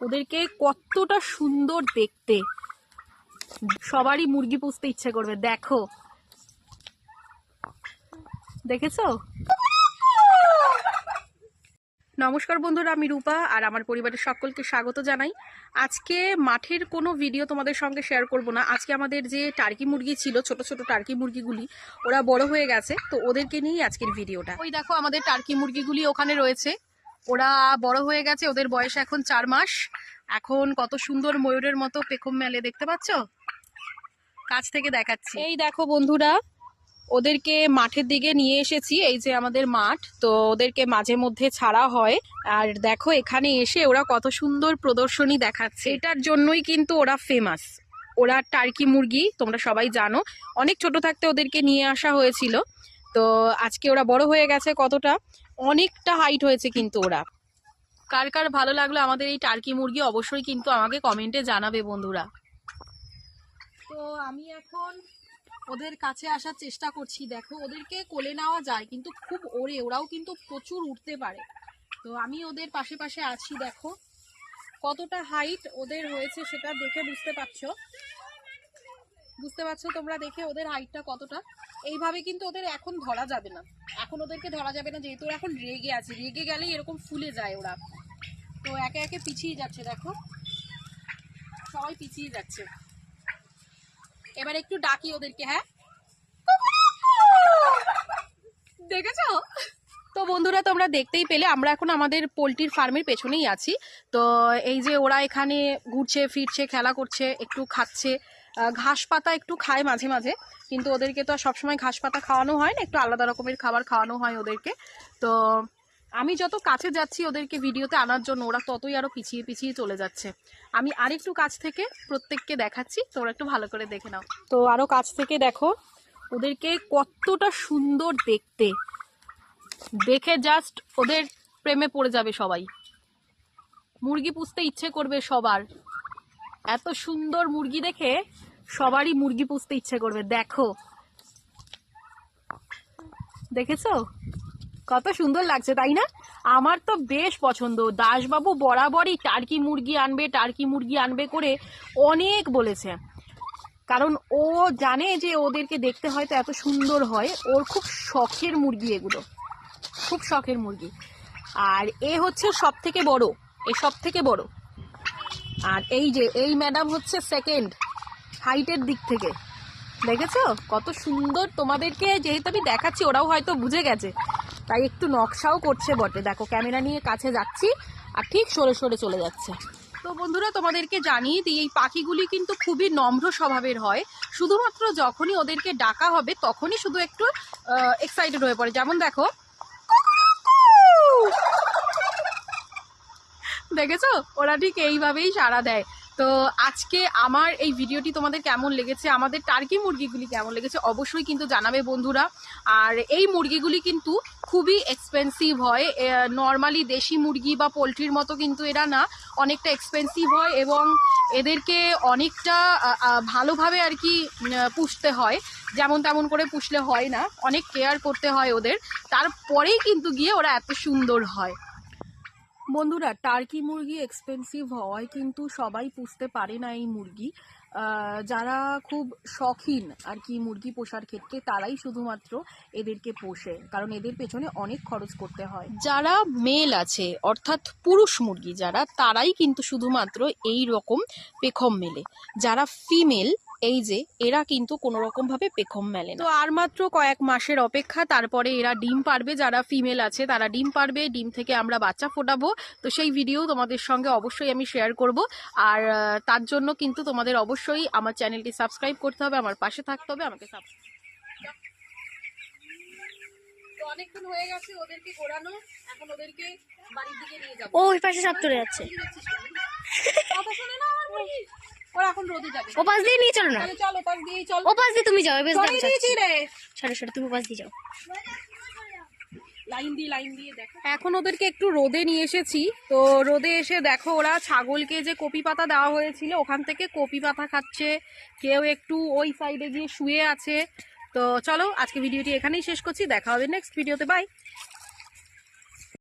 ওদেরকে কতটা সুন্দর দেখতে। সবারই মুরগি পুষতে ইচ্ছে করবে, দেখো। দেখেছ? নমস্কার বন্ধুরা, আমি রূপা আর আমার পরিবারের সকলকে স্বাগত জানাই। আজকে মাঠের কোনো ভিডিও তোমাদের সঙ্গে শেয়ার করব না। আজকে আমাদের যে টার্কি মুরগি ছিল, ছোট ছোট টার্কি মুরগিগুলি, ওরা বড় হয়ে গেছে, তো ওদেরকে নিয়েই আজকের ভিডিওটা ওই দেখো আমাদের টার্কি মুরগিগুলি ওখানে রয়েছে। ওরা বড় হয়ে গেছে, ওদের বয়স এখন চার মাস। এখন কত সুন্দর ময়ূরের মতো পেখম মেলে, দেখতে পাচ্ছ? কাছ থেকে দেখাচ্ছি। এই দেখো বন্ধুরা, ওদেরকে মাঠের দিকে নিয়ে এসেছি, এই যে আমাদের মাঠ। তো ওদেরকে মাঝে মধ্যে ছাড়া হয়। আর দেখো, এখানে এসে ওরা কত সুন্দর প্রদর্শনী দেখাচ্ছে। এটার জন্যই কিন্তু ওরা ফেমাস ওরা টার্কি মুরগি, তোমরা সবাই জানো। অনেক ছোট থাকতে ওদেরকে নিয়ে আসা হয়েছিল। তো আজকে ওরা বড় হয়ে গেছে কতটা? অনেকটা হাইট হয়েছে কিন্তু ওরা। কার কার ভালো লাগল আমাদের এই টার্কি মুরগি অবশ্যই কিন্তু আমাকে কমেন্টে জানাবে বন্ধুরা। তো আমি এখন ওদের কাছে আসার চেষ্টা করছি। দেখো, ওদেরকে কোলে নেওয়া যায়, কিন্তু খুব ওড়ে। ওরাও কিন্তু প্রচুর উঠতে পারে। তো আমি ওদের পাশে পাশে আছি, দেখো। কতটা হাইট ওদের হয়েছে সেটা দেখে বুঝতে পারছ? বুঝতে পারছ তোমরা দেখে ওদের হাইটটা কতটা? এইভাবে কিন্তু ওদের এখন ধরা যাবে না। এখন ওদেরকে ধরা যাবে না, যেহেতু ওরা এখন রেগে আছে। রেগে গেলেই এরকম ফুলে যায় ওরা। তো একে একে পিছিয়ে যাচ্ছে, দেখো। সবাই পিছিয়ে যাচ্ছে। এবার একটু ডাকি ওদেরকে হ্যাঁ? দেখেছ? তো বন্ধুরা, তোমরা দেখতেই পেলে, আমরা এখন আমাদের পোলট্রির ফার্মের পেছনেই আছি। তো এই যে ওরা এখানে ঘুরছে, ফিরছে, খেলা করছে, একটু খাচ্ছে। ঘাস পাতা একটু খায় মাঝে মাঝে, কিন্তু ওদেরকে তো আর সবসময় ঘাস পাতা খাওয়ানো হয় না, একটু আলাদা রকমের খাবার খাওয়ানো হয় ওদেরকে। তো আমি যত কাছে যাচ্ছি ওদেরকে ভিডিওতে আনার জন্য, ওরা ততই আরও পিছিয়ে পিছিয়ে চলে যাচ্ছে। আমি আরেকটু কাছ থেকে প্রত্যেককে দেখাচ্ছি, তোমরা একটু ভালো করে দেখে নাও। তো আরও কাছ থেকে দেখো, ওদেরকে কতটা সুন্দর দেখতে। দেখে জাস্ট ওদের প্রেমে পড়ে যাবে সবাই। মুরগি পুষতে ইচ্ছে করবে সবার। এত সুন্দর মুরগি দেখে সবারই মুরগি পুষতে ইচ্ছে করবে, দেখো। দেখেছ? কত সুন্দর লাগছে, তাই না? আমার তো বেশ পছন্দ। দাসবাবু বরাবরই টার্কি মুরগি আনবে, টার্কি মুরগি আনবে করে অনেক বলেছে। কারণ ও জানে যে ওদেরকে দেখতে হয়তো এত সুন্দর হয়। ওর খুব শখের মুরগি এগুলো। খুব শখের মুরগি। আর এ হচ্ছে সব থেকে বড়, এ সব থেকে বড়। আর এই যে, এই ম্যাডাম হচ্ছে সেকেন্ড হাইটের দিক থেকে। দেখেছ? কত সুন্দর তোমাদেরকে যেহেতু আমি দেখাচ্ছি, ওরাও হয়তো বুঝে গেছে। তাই একটু নকশাও করছে বটে। দেখো ক্যামেরা নিয়ে কাছে যাচ্ছি আর ঠিক সরে সরে চলে যাচ্ছে। তো বন্ধুরা, তোমাদেরকে জানিয়ে দিই, এই পাখিগুলি কিন্তু খুবই নম্র স্বভাবের হয়। শুধুমাত্র যখনই ওদেরকে ডাকা হবে, তখনই শুধু একটু এক্সাইটেড হয়ে পড়ে। যেমন দেখো দেখেছ? ওরা ঠিক এইভাবেই সাড়া দেয়। তো আজকে আমার এই ভিডিওটি তোমাদের কেমন লেগেছে? আমাদের টার্কি মুরগিগুলি কেমন লেগেছে? অবশ্যই কিন্তু জানাবে বন্ধুরা। আর এই মুরগিগুলি কিন্তু খুবই এক্সপেন্সিভ হয়। নর্মালি দেশি মুরগি বা পোলট্রির মতো কিন্তু এরা না, অনেকটা এক্সপেন্সিভ হয় এবং এদেরকে অনেকটা ভালোভাবে আর কি পুষতে হয়। যেমন তেমন করে পুষলে হয় না। অনেক কেয়ার করতে হয় ওদের। তারপরেই কিন্তু গিয়ে ওরা এত সুন্দর হয়। বন্ধুরা, টার্কি মুরগি এক্সপেন্সিভ হওয়ায় কিন্তু সবাই পুষতে পারে না এই মুরগি। যারা খুব শখিন আর কি মুরগি পোষার ক্ষেত্রে, তারাই শুধুমাত্র এদেরকে পোষে, কারণ এদের পেছনে অনেক খরচ করতে হয়। যারা মেল আছে, অর্থাৎ পুরুষ মুরগি যারা, তারাই কিন্তু শুধুমাত্র এই রকম পেখম মেলে। যারা ফিমেল এই যে এরা কিন্তু কোনো রকম ভাবে পেখম মেলে তো আর মাত্র কয়েক মাসের অপেক্ষা তারপরে এরা ডিম পারবে যারা ফিমেল আছে তারা ডিম পারবে ডিম থেকে আমরা বাচ্চা ফোটাবো। তো সেই ভিডিও তোমাদের সঙ্গে অবশ্যই আমি শেয়ার করব। আর তার জন্য কিন্তু তোমাদের অবশ্যই আমার চ্যানেলটি সাবস্ক্রাইব করতে হবে আমার পাশে থাকতে হবে আমাকে সাবস্ক্রাইব তো অনেকক্ষণ হয়ে গেছে ওদেরকে ঘোরানো। এখন ওদেরকে বাড়ির দিকে নিয়ে যাব। ও ওই পাশে সাপ চলে যাচ্ছে কথা শোনে না আমার মুরগি। ওরা এখন রোদে যাবে। ও দিয়ে নিয়ে চলো না। চল ওপাশ দিয়েই চল। ও দিয়ে তুমি যাও বেশ সরিয়ে দিয়েছি রে। সরে সরে তুমি ও দিয়ে যাও। লাইন দিয়ে লাইন দিয়ে দেখো। এখন ওদেরকে একটু রোদে নিয়ে এসেছি। তো রোদে এসে দেখো ওরা ছাগলকে যে কপি পাতা দেওয়া হয়েছিল ওখান থেকে কপি পাতা খাচ্ছে। কেউ একটু ওই সাইডে গিয়ে শুয়ে আছে। তো চলো আজকে ভিডিওটি এখানেই শেষ করছি। দেখা হবে নেক্সট ভিডিওতে বাই